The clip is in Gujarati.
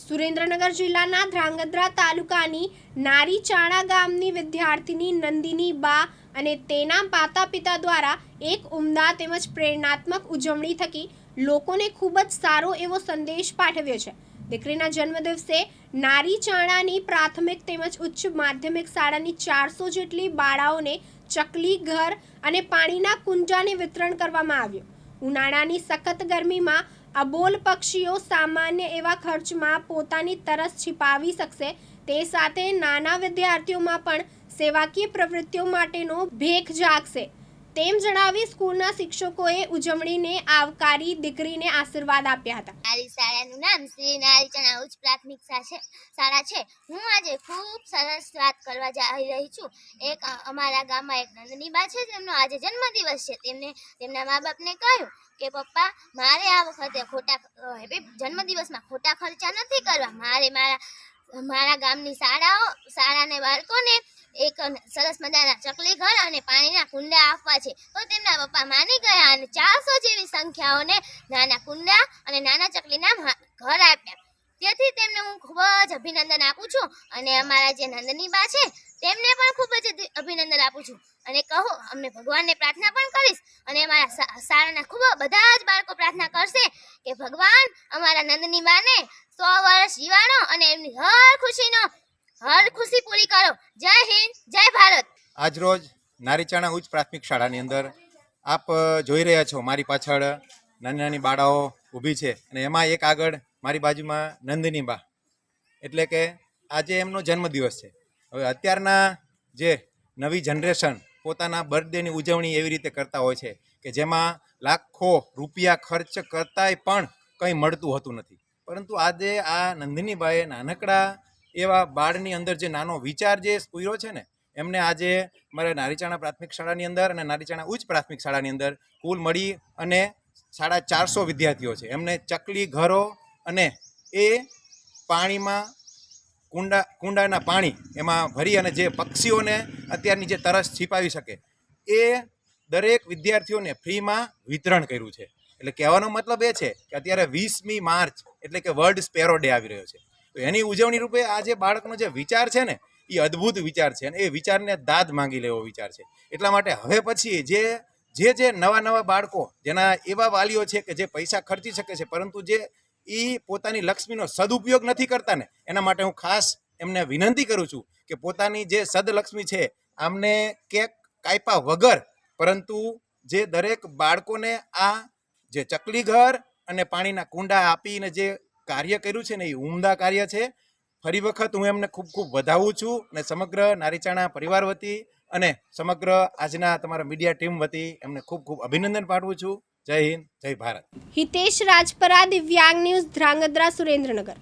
સુરેન્દ્રનગર જિલ્લાના ધ્રાંગધ્રા તાલુકાની નારીચાણા ગામની વિદ્યાર્થીની નંદિની બા અને તેના માતા પિતા દ્વારા એક ઉમદા તેમજ પ્રેરણાત્મક ઉજવણી થકી લોકોને ખૂબ જ સારો એવો સંદેશ પાઠવ્યો છે. દીકરીના જન્મદિવસે નારીચાણાની પ્રાથમિક તેમજ ઉચ્ચ માધ્યમિક શાળાની ચારસો જેટલી બાળાઓને ચકલી ઘર અને પાણીના કુંજાને વિતરણ કરવામાં આવ્યું. ઉનાળાની સખત ગરમીમાં અબોલ પક્ષીઓ સામાન્ય એવા ખર્ચમાં પોતાની તરસ છિપાવી શકશે. તે સાથે નાના વિદ્યાર્થીઓમાં પણ સેવાકીય પ્રવૃત્તિઓ માટેનો ભેખ જાગશે. તેમ જણાવી સ્કૂલના શિક્ષકોએ ઉજવણીને આવકારી દીકરીને આશીર્વાદ આપ્યા હતા. મારી શાળાનું નામ શ્રી નારીચણા ઉચ્ચ પ્રાથમિક શાળા છે. હું આજે ખૂબ સરસ વાત કરવા જઈ રહી છું. એક અમારા ગામમાં એક નંદનીબા છે. તેમનો આજે જન્મદિવસ છે. તેમને તેમના મા બાપને કહ્યું કે, પપ્પા, મારે આ વખતે ખોટા જન્મદિવસમાં ખોટા ખર્ચા નથી કરવા. મારે મારા મારા ગામની શાળાઓ શાળાને બાળકોને એક સરસ મજાના ચકલી ઘર અને પાણીના કુંડા આપવા છે. તો તેમના પપ્પા માની ગયા અને ચારસો જેવી સંખ્યાઓને નાના કુંડા અને નાના ચકલીના ઘર આપ્યા. તેથી તેમને હું ખૂબ જ અભિનંદન આપું છું અને અમારા જે નંદની બા છે, તેમને પણ ખૂબ જ અભિનંદન આપું છું. અને કહો, અમને ભગવાનને પ્રાર્થના પણ કરીશ. અને અમારા શાળાના ખૂબ બધા જ બાળકો પ્રાર્થના કરશે કે ભગવાન અમારા નંદની બાને સો વર્ષ જીવાડો અને એમની હર ખુશીનો, હર ખુશી પૂરી કરો. જય હિન્દ. આજરોજ નારીચાણા ઉચ્ચ પ્રાથમિક શાળાની અંદર આપ જોઈ રહ્યા છો, મારી પાછળ નાની નાની બાળાઓ ઊભી છે અને એમાં એક આગળ મારી બાજુમાં નંદિની બા. એટલે કે આજે એમનો જન્મદિવસ છે. હવે અત્યારના જે નવી જનરેશન પોતાના બર્થડેની ઉજવણી એવી રીતે કરતા હોય છે કે જેમાં લાખો રૂપિયા ખર્ચ કરતાંય પણ કંઈ મળતું હોતું નથી. પરંતુ આજે આ નંદિનીબાએ નાનકડા એવા બાળની અંદર જે નાનો વિચાર જે સ્ફૂર્યો છે ને એમને આજે મારે નારીચાણા પ્રાથમિક શાળાની અંદર અને નારીચાણા ઉચ્ચ પ્રાથમિક શાળાની અંદર કુલ મળી અને સાડા ચારસો વિદ્યાર્થીઓ છે. એમને ચકલી, ઘરો અને એ પાણીમાં કુંડા, કુંડાના પાણી એમાં ભરી અને જે પક્ષીઓને અત્યારની જે તરસ છીપાવી શકે, એ દરેક વિદ્યાર્થીઓને ફ્રીમાં વિતરણ કર્યું છે. એટલે કહેવાનો મતલબ એ છે કે અત્યારે વીસમી માર્ચ એટલે કે વર્લ્ડ સ્પેરો ડે આવી રહ્યો છે. તો એની ઉજવણી રૂપે આ જે બાળકનો જે વિચાર છે ને એ અદ્ભુત વિચાર છે અને એ વિચારને દાદ માંગી લેવો વિચાર છે. એટલા માટે હવે પછી જે જે જે નવા નવા બાળકો, જેના એવા વાલીઓ છે કે જે પૈસા ખર્ચી શકે છે, પરંતુ જે એ પોતાની લક્ષ્મીનો સદુપયોગ નથી કરતા ને, એના માટે હું ખાસ એમને વિનંતી કરું છું કે પોતાની જે સદલક્ષ્મી છે, આમને કેક કાપ્યા વગર, પરંતુ જે દરેક બાળકોને આ જે ચકલી ઘર અને પાણીના કુંડા આપીને જે કાર્ય કર્યું છે ને, એ ઉમદા કાર્ય છે ફરી વખત હું એમને ખૂબ ખૂબ વધાવું છું અને સમગ્ર નારીચાણા પરિવાર વતી અને સમગ્ર આજના તમારા મીડિયા ટીમ વતી એમને ખૂબ ખૂબ અભિનંદન પાઠવું છું. જય હિન્દ, જય ભારત. હિતેશ રાજપરા, દિવ્યાંગ ન્યૂઝ, ધ્રાંગધ્રા, સુરેન્દ્રનગર.